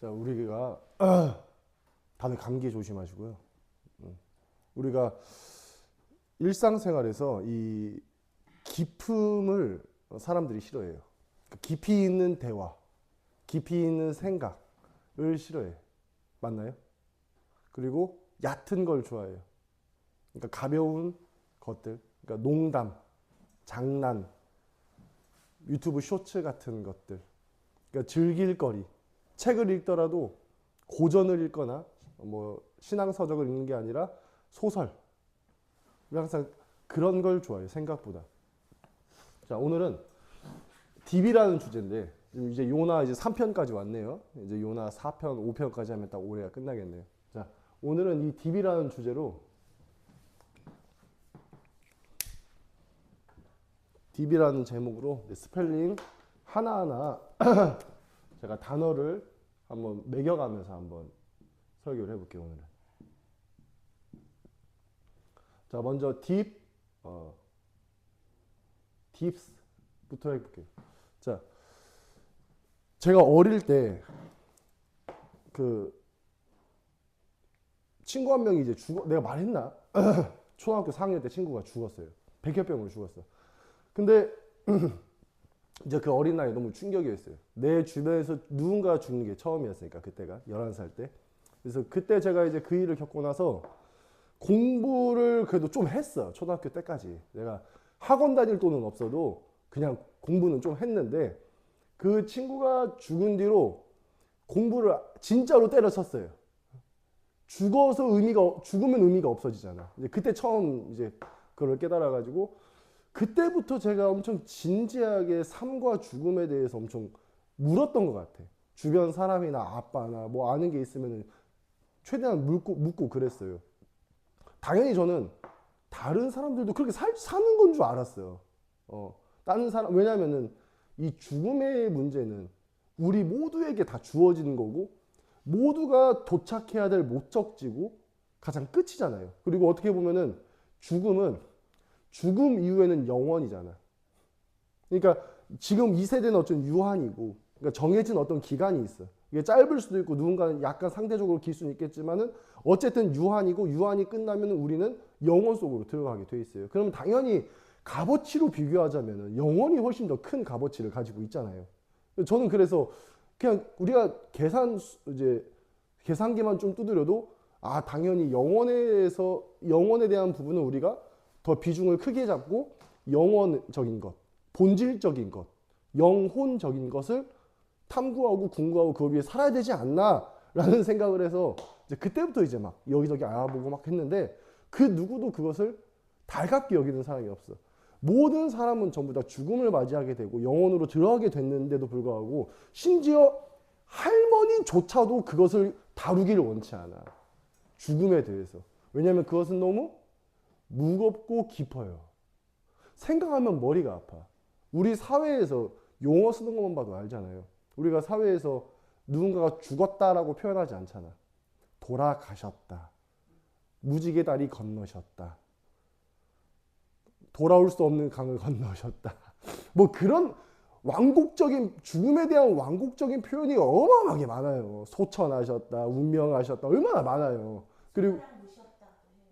자, 우리가 다들 감기 조심하시고요. 음. 우리가 일상생활에서 이 기품을 사람들이 싫어해요. 그 깊이 있는 대화, 깊이 있는 생각을 싫어해. 맞나요? 그리고 얕은 걸 좋아해요. 그러니까 가벼운 것들, 그러니까 농담, 장난, 유튜브 쇼츠 같은 것들, 그러니까 즐길 거리. 책을 읽더라도 고전을 읽거나 뭐 신앙 서적을 읽는 게 아니라 소설. 항상 그런 걸 좋아해요. 생각보다. 자, 오늘은 DB라는 주제인데 이제 요나 이제 3편까지 왔네요. 이제 요나 4편, 5편까지 하면 딱 올해가 끝나겠네요. 자, 오늘은 이 DB라는 주제로 DB라는 제목으로 스펠링 하나하나 제가 단어를 한번 매겨가면서 한번 설교를 해볼게요 오늘은. 자 먼저 딥, 어, 딥스부터 해볼게요. 자 제가 어릴 때 그 친구 한 명이 이제 죽어 내가 말했나? 초등학교 4학년 때 친구가 죽었어요. 백혈병으로 죽었어. 근데 이제 그 어린 나이에 너무 충격이었어요. 내 주변에서 누군가 죽는 게 처음이었으니까 그때가 11살 때. 그래서 그때 제가 이제 그 일을 겪고 나서 공부를 그래도 좀 했어. 초등학교 때까지. 내가 학원 다닐 돈은 없어도 그냥 공부는 좀 했는데 그 친구가 죽은 뒤로 공부를 진짜로 때려쳤어요. 죽어서 의미가 죽으면 의미가 없어지잖아. 이제 그때 처음 이제 그걸 깨달아 가지고 그때부터 제가 엄청 진지하게 삶과 죽음에 대해서 엄청 물었던 것 같아. 주변 사람이나 아빠나 뭐 아는 게 있으면 최대한 묻고, 묻고 그랬어요. 당연히 저는 다른 사람들도 그렇게 살, 사는 건 줄 알았어요. 어, 다른 사람, 왜냐면은 이 죽음의 문제는 우리 모두에게 다 주어지는 거고 모두가 도착해야 될 목적지고 가장 끝이잖아요. 그리고 어떻게 보면은 죽음은 죽음 이후에는 영원이잖아. 그러니까 지금 이 세대는 어떤 유한이고, 그러니까 정해진 어떤 기간이 있어. 이게 짧을 수도 있고 누군가는 약간 상대적으로 길 수는 있겠지만은 어쨌든 유한이고 유한이 끝나면 우리는 영원 속으로 들어가게 돼 있어요. 그럼 당연히 값어치로 비교하자면은 영원이 훨씬 더 큰 값어치를 가지고 있잖아요. 저는 그래서 그냥 우리가 계산 수- 이제 계산기만 좀 두드려도 아 당연히 영원에서 영원에 대한 부분은 우리가 더 비중을 크게 잡고 영원적인 것, 본질적인 것, 영혼적인 것을 탐구하고 궁구하고 그 위에 살아야 되지 않나라는 생각을 해서 이제 그때부터 이제 막 여기저기 알아보고 막 했는데 그 누구도 그것을 달갑게 여기는 사람이 없어. 모든 사람은 전부 다 죽음을 맞이하게 되고 영혼으로 들어가게 됐는데도 불구하고 심지어 할머니조차도 그것을 다루기를 원치 않아. 죽음에 대해서. 왜냐하면 그것은 너무 무겁고 깊어요. 생각하면 머리가 아파. 우리 사회에서 용어 쓰는 것만 봐도 알잖아요. 우리가 사회에서 누군가가 죽었다라고 표현하지 않잖아. 돌아가셨다. 무지개 다리 건너셨다. 돌아올 수 없는 강을 건너셨다. 뭐 그런 왕국적인 죽음에 대한 왕국적인 표현이 어마어마하게 많아요. 소천하셨다, 운명하셨다, 얼마나 많아요. 그리고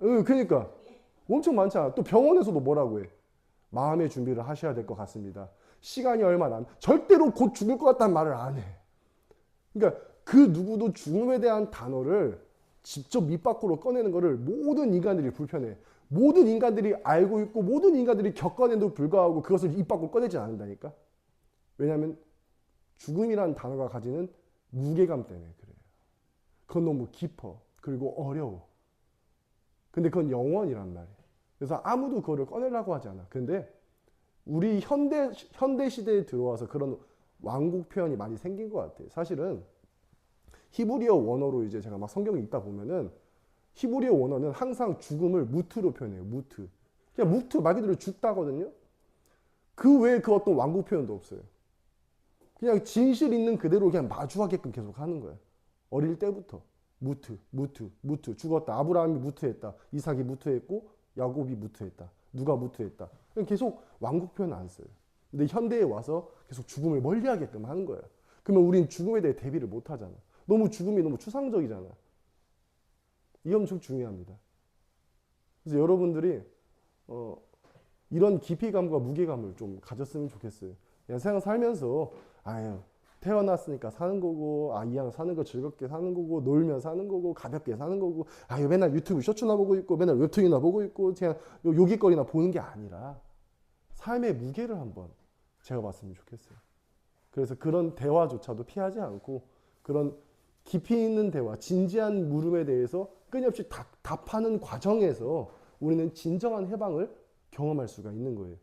응, 그러니까 엄청 많잖아. 또 병원에서도 뭐라고 해? 마음의 준비를 하셔야 될 것 같습니다. 시간이 얼마 남, 절대로 곧 죽을 것 같다는 말을 안 해. 그러니까 그 누구도 죽음에 대한 단어를 직접 밑 밖으로 꺼내는 거를 모든 인간들이 불편해. 모든 인간들이 알고 있고 모든 인간들이 겪어낸도 불구하고 그것을 입 밖으로 꺼내지 않는다니까. 왜냐하면 죽음이라는 단어가 가지는 무게감 때문에 그래요. 그건 너무 깊어. 그리고 어려워. 근데 그건 영원이란 말이에요. 그래서 아무도 그거를 꺼내려고 하지 않아. 근데 우리 현대 현대 시대에 들어와서 그런 왕국 표현이 많이 생긴 것 같아요. 사실은 히브리어 원어로 이제 제가 막 성경을 읽다 보면은 히브리어 원어는 항상 죽음을 무트로 표현해요. 무트. 그냥 무트 말 그대로 죽다거든요. 그 외에 그 어떤 왕국 표현도 없어요. 그냥 진실 있는 그대로 그냥 마주하게끔 계속 하는 거예요. 어릴 때부터 무트, 무트, 무트 죽었다. 아브라함이 무트했다. 이삭이 무트했고 야곱이 무트했다. 누가 무트했다. 계속 왕국 표현 안 써요. 근데 현대에 와서 계속 죽음을 멀리하게끔 하는 거예요. 그러면 우린 죽음에 대해 대비를 못 하잖아. 너무 죽음이 너무 추상적이잖아. 이 엄청 중요합니다. 그래서 여러분들이 어, 이런 깊이감과 무게감을 좀 가졌으면 좋겠어요. 그냥 세상 살면서 아유 태어났으니까 사는 거고 아 이왕 사는 거 즐겁게 사는 거고 놀면 사는 거고 가볍게 사는 거고 아유 맨날 유튜브 쇼츠나 보고 있고 맨날 웹툰이나 보고 있고 그냥 요- 요깃거리나 보는 게 아니라 삶의 무게를 한번 제가 봤으면 좋겠어요. 그래서 그런 대화조차도 피하지 않고 그런 깊이 있는 대화, 진지한 물음에 대해서 끊임없이 답, 답하는 과정에서 우리는 진정한 해방을 경험할 수가 있는 거예요.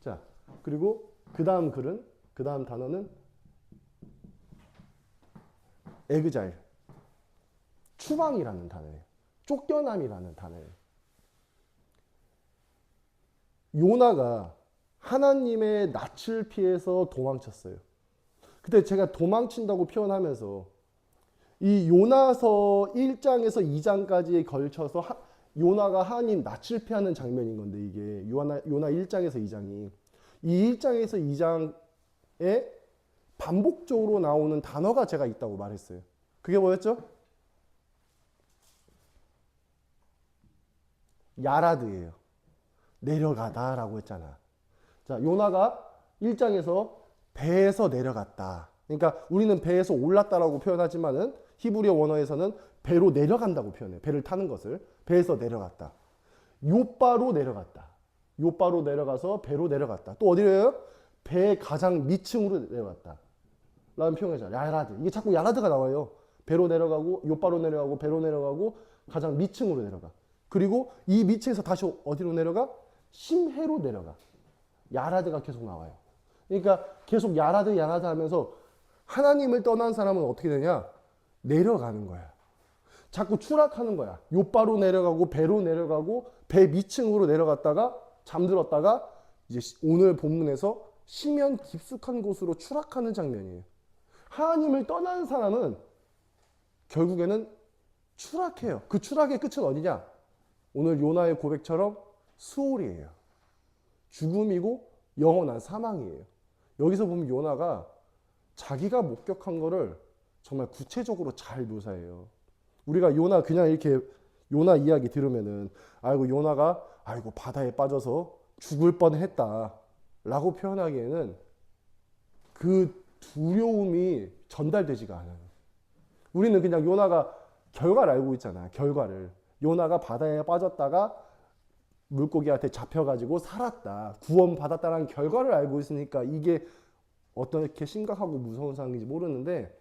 자, 그리고 그 다음 글은, 그 다음 단어는 에그자일. 추방이라는 단어예요. 쫓겨남이라는 단어예요. 요나가 하나님의 낯을 피해서 도망쳤어요. 그때 제가 도망친다고 표현하면서 이 요나서 1장에서 2장까지에 걸쳐서 하- 요나가 하나님 낯을 피하는 장면인 건데 이게 요나, 요나 1장에서 2장이 이 1장에서 2장 에 반복적으로 나오는 단어가 제가 있다고 말했어요. 그게 뭐였죠? 야라드예요. 내려가다라고 했잖아. 자, 요나가 1장에서 배에서 내려갔다. 그러니까 우리는 배에서 올랐다라고 표현하지만은 히브리어 원어에서는 배로 내려간다고 표현해. 배를 타는 것을 배에서 내려갔다. 요바로 내려갔다. 요바로 내려가서 배로 내려갔다. 또 어디로요? 배 가장 밑층으로 내려갔다. 라는 표현이잖아. 야라드. 이게 자꾸 야라드가 나와요. 배로 내려가고 요바로 내려가고 배로 내려가고 가장 밑층으로 내려가. 그리고 이 밑층에서 다시 어디로 내려가? 심해로 내려가. 야라드가 계속 나와요. 그러니까 계속 야라드 야라드 하면서 하나님을 떠난 사람은 어떻게 되냐? 내려가는 거야. 자꾸 추락하는 거야. 요바로 내려가고 배로 내려가고 배 밑층으로 내려갔다가 잠들었다가 이제 시- 오늘 본문에서 심연 깊숙한 곳으로 추락하는 장면이에요. 하나님을 떠난 사람은 결국에는 추락해요. 그 추락의 끝은 어디냐? 오늘 요나의 고백처럼 수월이에요. 죽음이고 영원한 사망이에요. 여기서 보면 요나가 자기가 목격한 거를 정말 구체적으로 잘 묘사해요. 우리가 요나 그냥 이렇게 요나 이야기 들으면은 아이고 요나가 아이고 바다에 빠져서 죽을 뻔했다 라고 표현하기에는 그 두려움이 전달되지가 않아요. 우리는 그냥 요나가 결과를 알고 있잖아. 결과를 요나가 바다에 빠졌다가 물고기한테 잡혀가지고 살았다. 구원 받았다라는 결과를 알고 있으니까 이게 어떻게 심각하고 무서운 상황인지 모르는데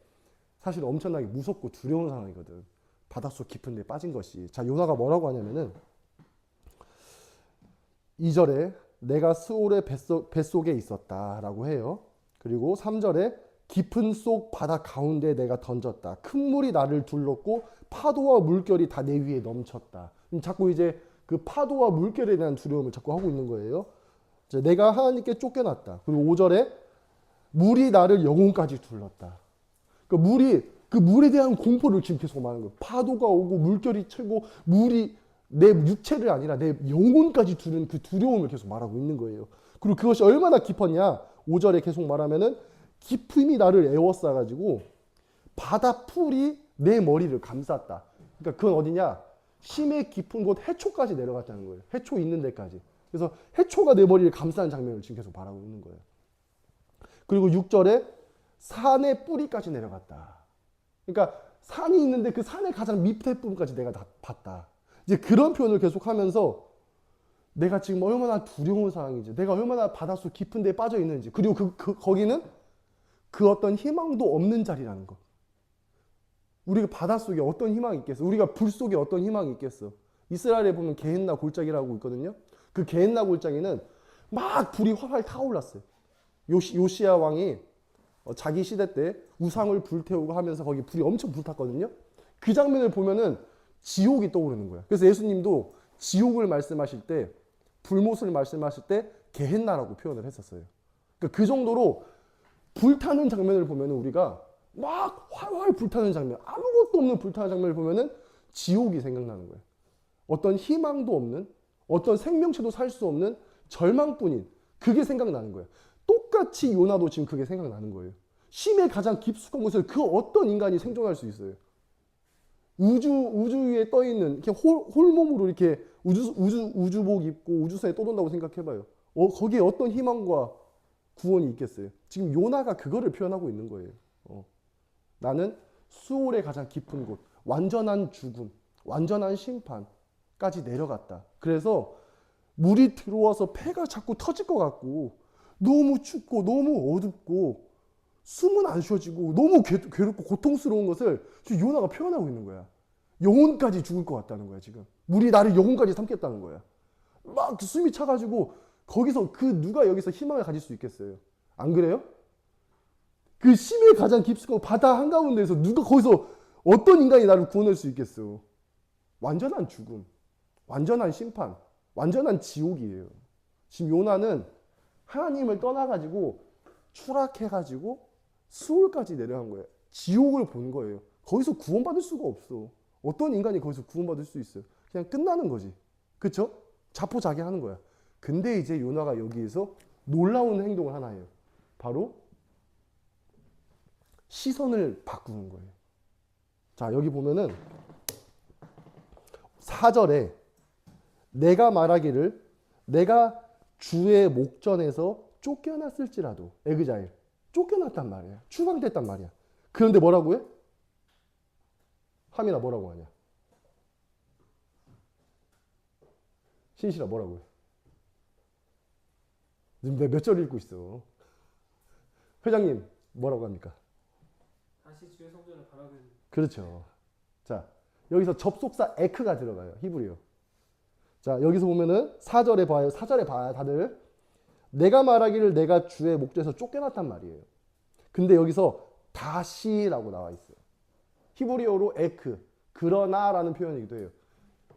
사실 엄청나게 무섭고 두려운 상황이거든. 바닷속 깊은 데 빠진 것이. 자, 요나가 뭐라고 하냐면은 2절에 내가 스올의 뱃속, 뱃속에 있었다라고 해요. 그리고 3절에 깊은 속 바다 가운데 내가 던졌다. 큰 물이 나를 둘렀고 파도와 물결이 다 내 위에 넘쳤다. 음, 자꾸 이제 그 파도와 물결에 대한 두려움을 자꾸 하고 있는 거예요. 자, 내가 하나님께 쫓겨났다. 그리고 5절에 물이 나를 영혼까지 둘렀다. 그 물이 그 물에 대한 공포를 지금 계속 말하는 거예요. 파도가 오고 물결이 치고 물이 내 육체를 아니라 내 영혼까지 두는 그 두려움을 계속 말하고 있는 거예요. 그리고 그것이 얼마나 깊었냐? 5절에 계속 말하면은 깊음이 나를 에워싸 가지고 바다 풀이 내 머리를 감쌌다. 그러니까 그건 어디냐? 심해 깊은 곳 해초까지 내려갔다는 거예요. 해초 있는 데까지. 그래서 해초가 내 머리를 감싸는 장면을 지금 계속 말하고 있는 거예요. 그리고 6절에 산의 뿌리까지 내려갔다. 그러니까 산이 있는데 그 산의 가장 밑에 부분까지 내가 다 봤다. 이제 그런 표현을 계속하면서 내가 지금 얼마나 두려운 상황인지, 내가 얼마나 바닷속 깊은 데에 빠져 있는지, 그리고 그, 그 거기는 그 어떤 희망도 없는 자리라는 것. 우리가 바닷속에 어떤 희망이 있겠어? 우리가 불 속에 어떤 희망이 있겠어? 이스라엘에 보면 게헨나 골짜기라고 있거든요. 그 게헨나 골짜기는 막 불이 활활 타올랐어요. 요시, 요시야 왕이 어, 자기 시대 때 우상을 불태우고 하면서 거기 불이 엄청 불탔거든요. 그 장면을 보면은 지옥이 떠오르는 거야. 그래서 예수님도 지옥을 말씀하실 때 불못을 말씀하실 때 게헨나라고 표현을 했었어요. 그러니까 그 정도로 불타는 장면을 보면 우리가 막 활활 불타는 장면, 아무것도 없는 불타는 장면을 보면은 지옥이 생각나는 거예요. 어떤 희망도 없는, 어떤 생명체도 살 수 없는 절망뿐인 그게 생각나는 거예요. 똑같이 요나도 지금 그게 생각나는 거예요. 심해 가장 깊숙한 곳에 그 어떤 인간이 생존할 수 있어요? 우주 우주 위에 떠 있는 이렇게 홀, 홀몸으로 이렇게 우주 우주 우주복 입고 우주선에 떠돈다고 생각해봐요. 어 거기에 어떤 희망과 구원이 있겠어요? 지금 요나가 그거를 표현하고 있는 거예요. 어. 나는 수월의 가장 깊은 곳, 완전한 죽음, 완전한 심판까지 내려갔다. 그래서 물이 들어와서 폐가 자꾸 터질 것 같고 너무 춥고 너무 어둡고 숨은 안 쉬어지고 너무 괴, 괴롭고 고통스러운 것을 지금 요나가 표현하고 있는 거야. 영혼까지 죽을 것 같다는 거야 지금. 물이 나를 영혼까지 삼켰다는 거야. 막 숨이 차가지고 거기서 그 누가 여기서 희망을 가질 수 있겠어요? 안 그래요? 그 심해 가장 깊숙한 바다 한가운데에서 누가 거기서 어떤 인간이 나를 구원할 수 있겠어? 완전한 죽음, 완전한 심판, 완전한 지옥이에요. 지금 요나는 하나님을 떠나가지고 추락해가지고 수월까지 내려간 거예요. 지옥을 본 거예요. 거기서 구원받을 수가 없어. 어떤 인간이 거기서 구원받을 수 있어요? 그냥 끝나는 거지. 그쵸? 자포자기 하는 거야. 근데 이제 요나가 여기에서 놀라운 행동을 하나 해요. 바로 시선을 바꾸는 거예요. 자, 여기 보면은 4절에 내가 말하기를 내가 주의 목전에서 쫓겨났을지라도 에그자일 쫓겨났단 말이야. 추방됐단 말이야. 그런데 뭐라고 해? 하민아 뭐라고 하냐? 신실아 뭐라고 해? 지금 내가 몇 절 읽고 있어. 회장님 뭐라고 합니까? 다시 주의 성전을 바라보는 그렇죠. 자, 여기서 접속사 에크가 들어가요. 히브리어. 자, 여기서 보면은 4절에 봐요. 4절에 봐요. 다들. 내가 말하기를 내가 주의 목전에서 쫓겨났단 말이에요. 근데 여기서 다시라고 나와 있어요. 히브리어로 에크, 그러나라는 표현이기도 해요.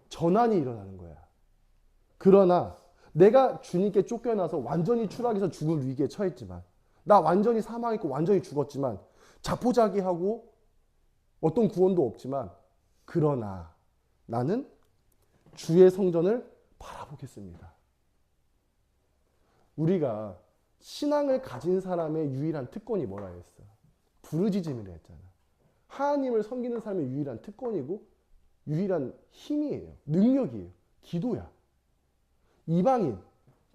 전환이 일어나는 거야. 그러나 내가 주님께 쫓겨나서 완전히 추락해서 죽을 위기에 처했지만 나 완전히 사망했고 완전히 죽었지만 자포자기하고 어떤 구원도 없지만 그러나 나는 주의 성전을 바라보겠습니다. 우리가 신앙을 가진 사람의 유일한 특권이 뭐라 했어? 부르짖음이라 했잖아. 하나님을 섬기는 사람의 유일한 특권이고 유일한 힘이에요. 능력이에요. 기도야. 이방인,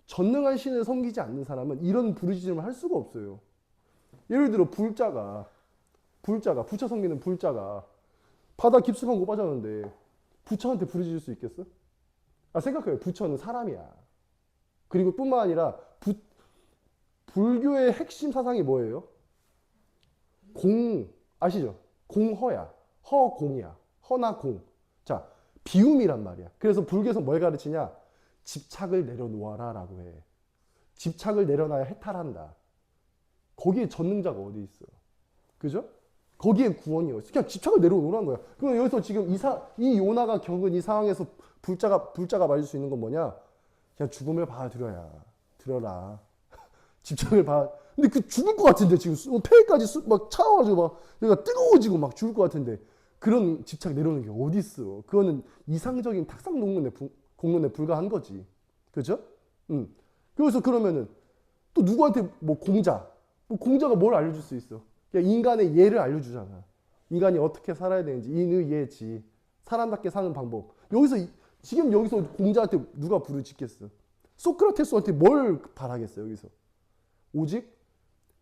전능한 신을 섬기지 않는 사람은 이런 부르짖음을 할 수가 없어요. 예를 들어 불자가 불자가 부처 섬기는 불자가 바다 깊숙한 곳 빠졌는데 부처한테 부르짖을 수 있겠어? 아 생각해요. 부처는 사람이야. 그리고 뿐만 아니라 부, 불교의 핵심 사상이 뭐예요? 공 아시죠? 공허야. 허공이야. 허나 공. 자 비움이란 말이야. 그래서 불교에서 뭘 가르치냐? 집착을 내려놓아라라고 해. 집착을 내려놔야 해탈한다. 거기에 전능자가 어디 있어? 그죠? 거기에 구원이 어디 있어? 그냥 집착을 내려놓으라는 거야. 그럼 여기서 지금 이사 이 요나가 겪은 이 상황에서 불자가 불자가 맞을 수 있는 건 뭐냐? 그냥 죽음을 받아들여야 들어라. 집착을 봐. 근데 그 죽을 것 같은데 지금 수- 폐까지 수- 막 차가지고 막 내가 뜨거워지고 막 죽을 것 같은데 그런 집착 내려오는 게 어디 있어? 그거는 이상적인 탁상 공론에 부- 공론에 불과한 거지. 그죠? 음. 그래서 그러면은 또 누구한테 뭐 공자, 뭐 공자가 뭘 알려줄 수 있어? 인간의 예를 알려주잖아. 인간이 어떻게 살아야 되는지 인의 예지 사람답게 사는 방법. 여기서 이- 지금 여기서 공자한테 누가 부르짖겠어? 소크라테스한테 뭘 바라겠어 여기서? 오직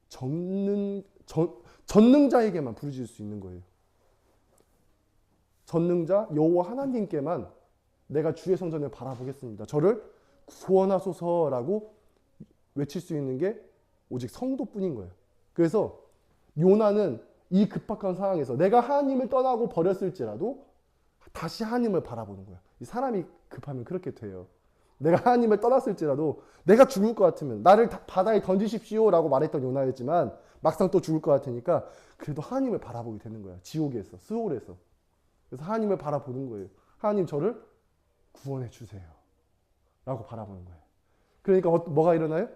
전능 전, 전능자에게만 부르짖을 수 있는 거예요. 전능자 여호와 하나님께만 내가 주의 성전을 바라보겠습니다. 저를 구원하소서라고 외칠 수 있는 게 오직 성도뿐인 거예요. 그래서 요나는 이 급박한 상황에서 내가 하나님을 떠나고 버렸을지라도 다시 하나님을 바라보는. 이 사람이 급하면 그렇게 돼요. 내가 하나님을 떠났을지라도 내가 죽을 것 같으면 나를 다- 바다에 던지십시오라고 말했던 요나였지만 막상 또 죽을 것 같으니까 그래도 하나님을 바라보게 되는 거야. 지옥에서, 스올에서. 그래서 하나님을 바라보는 거예요. 하나님 저를 구원해 주세요. 라고 바라보는 거예요. 그러니까 어- 뭐가 일어나요?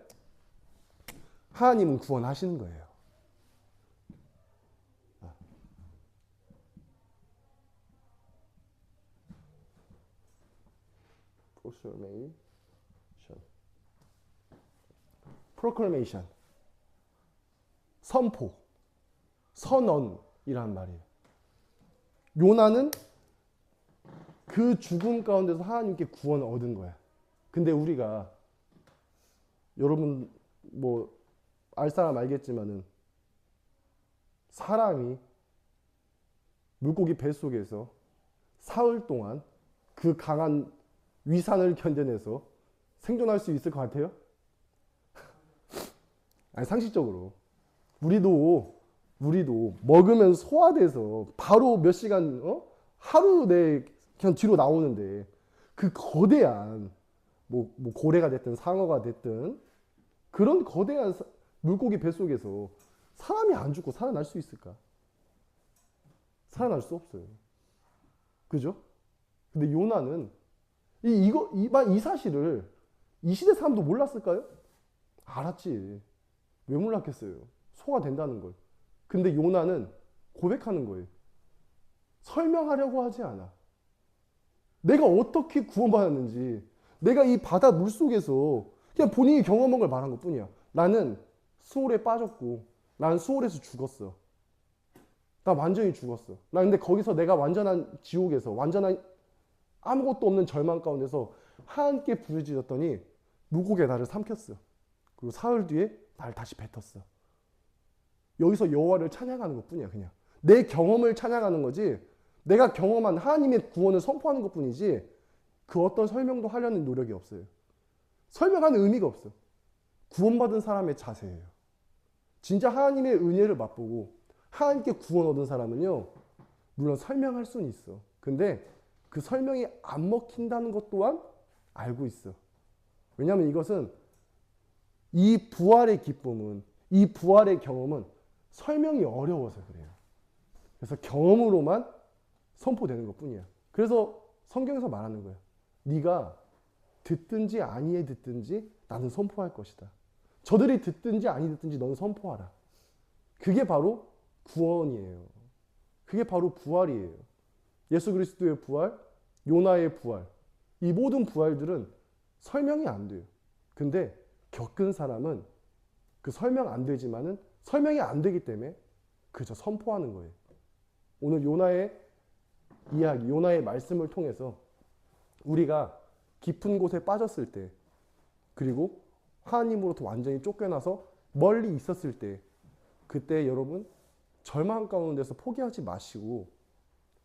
하나님은 구원하시는 거예요. 아. Proclamation. proclamation. 선포. 선언이란 말이에요. 요나는 그 죽음 가운데서 하나님께 구원을 얻은 거야. 근데 우리가 여러분 뭐 알 사람 알겠지만은 사람이 물고기 뱃속에서 사흘 동안 그 강한 위산을 견뎌내서 생존할 수 있을 것 같아요? 아니 상식적으로 우리도 우리도 먹으면 소화돼서 바로 몇 시간 어? 하루 내 그냥 뒤로 나오는데 그 거대한 뭐, 뭐 고래가 됐든 상어가 됐든 그런 거대한 사- 물고기 뱃속에서 사람이 안 죽고 살아날 수 있을까? 살아날 수 없어요. 그죠? 근데 요나는 이 이거 이만 이 사실을 이 시대 사람도 몰랐을까요? 알았지. 왜 몰랐겠어요? 소화 된다는 걸. 근데 요나는 고백하는 거예요. 설명하려고 하지 않아. 내가 어떻게 구원받았는지, 내가 이 바다 물 속에서 그냥 본인이 경험한 걸 말한 것 뿐이야. 나는 수월에 빠졌고, 난 수월에서 죽었어. 나 완전히 죽었어. 나 근데 거기서 내가 완전한 지옥에서, 완전한 아무것도 없는 절망 가운데서 하나님께 부르짖었더니 물고기가 나를 삼켰어. 그리고 사흘 뒤에 나를 다시 뱉었어. 여기서 여호와를 찬양하는 것뿐이야, 그냥. 내 경험을 찬양하는 거지. 내가 경험한 하나님의 구원을 선포하는 것뿐이지. 그 어떤 설명도 하려는 노력이 없어요. 설명하는 의미가 없어. 구원받은 사람의 자세예요. 진짜 하나님의 은혜를 맛보고 하나님께 구원 얻은 사람은요. 물론 설명할 수는 있어. 근데 그 설명이 안 먹힌다는 것 또한 알고 있어. 왜냐하면 이것은 이 부활의 기쁨은 이 부활의 경험은 설명이 어려워서 그래요. 그래서 경험으로만 선포되는 것 뿐이야. 그래서 성경에서 말하는 거야. 네가 듣든지 아니에 듣든지 나는 선포할 것이다. 저들이 듣든지 아니 듣든지 너는 선포하라. 그게 바로 구원이에요. 그게 바로 부활이에요. 예수 그리스도의 부활, 요나의 부활. 이 모든 부활들은 설명이 안 돼요. 근데 겪은 사람은 그 설명 안 되지만은 설명이 안 되기 때문에 그저 선포하는 거예요. 오늘 요나의 이야기, 요나의 말씀을 통해서 우리가 깊은 곳에 빠졌을 때 그리고 하나님으로부터 완전히 쫓겨나서 멀리 있었을 때 그때 여러분 절망 가운데서 포기하지 마시고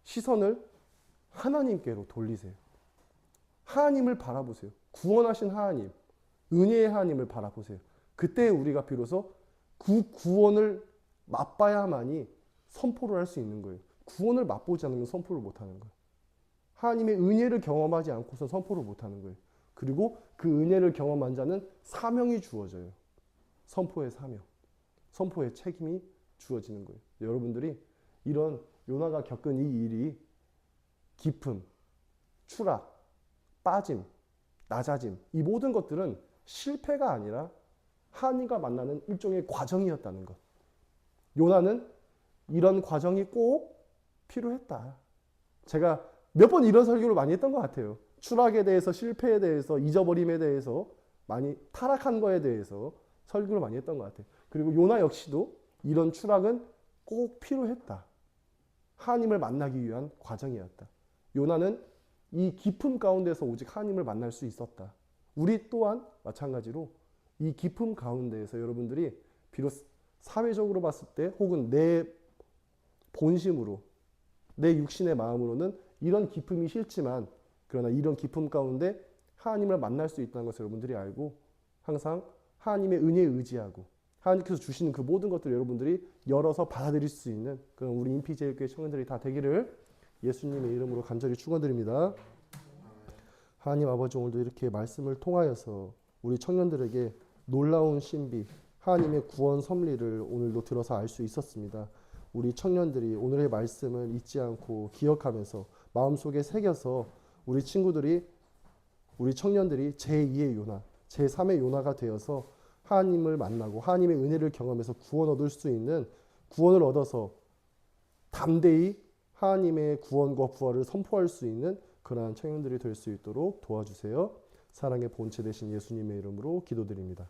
시선을 하나님께로 돌리세요. 하나님을 바라보세요. 구원하신 하나님, 은혜의 하나님을 바라보세요. 그때 우리가 비로소 그 구원을 맛봐야만이 선포를 할 수 있는 거예요. 구원을 맛보지 않으면 선포를 못 하는 거예요. 하나님의 은혜를 경험하지 않고서 선포를 못 하는 거예요. 그리고 그 은혜를 경험한 자는 사명이 주어져요. 선포의 사명, 선포의 책임이 주어지는 거예요. 여러분들이 이런 요나가 겪은 이 일이 기쁨, 추락, 빠짐, 낮아짐 이 모든 것들은 실패가 아니라 하나님과 만나는 일종의 과정이었다는 것. 요나는 이런 과정이 꼭 필요했다. 제가 몇 번 이런 설교를 많이 했던 것 같아요. 추락에 대해서, 실패에 대해서, 잊어버림에 대해서, 많이 타락한 거에 대해서 설교를 많이 했던 것 같아요. 그리고 요나 역시도 이런 추락은 꼭 필요했다. 하나님을 만나기 위한 과정이었다. 요나는 이 깊음 가운데서 오직 하나님을 만날 수 있었다. 우리 또한 마찬가지로 이 깊음 가운데에서 여러분들이 비록 사회적으로 봤을 때 혹은 내 본심으로 내 육신의 마음으로는 이런 기쁨이 싫지만 그러나 이런 기쁨 가운데 하나님을 만날 수 있다는 것을 여러분들이 알고 항상 하나님의 은혜에 의지하고 하나님께서 주시는 그 모든 것들을 여러분들이 열어서 받아들일 수 있는 그런 우리 인피제일교회 청년들이 다 되기를 예수님의 이름으로 간절히 축원드립니다. 하나님 아버지 오늘도 이렇게 말씀을 통하여서 우리 청년들에게 놀라운 신비, 하나님의 구원 섭리를 오늘도 들어서 알 수 있었습니다. 우리 청년들이 오늘의 말씀을 잊지 않고 기억하면서 마음속에 새겨서 우리 친구들이 우리 청년들이 제2의 요나, 제3의 요나가 되어서 하나님을 만나고 하나님의 은혜를 경험해서 구원 얻을 수 있는 구원을 얻어서 담대히 하나님의 구원과 부활을 선포할 수 있는 그러한 청년들이 될 수 있도록 도와주세요. 사랑의 본체 되신 예수님의 이름으로 기도드립니다.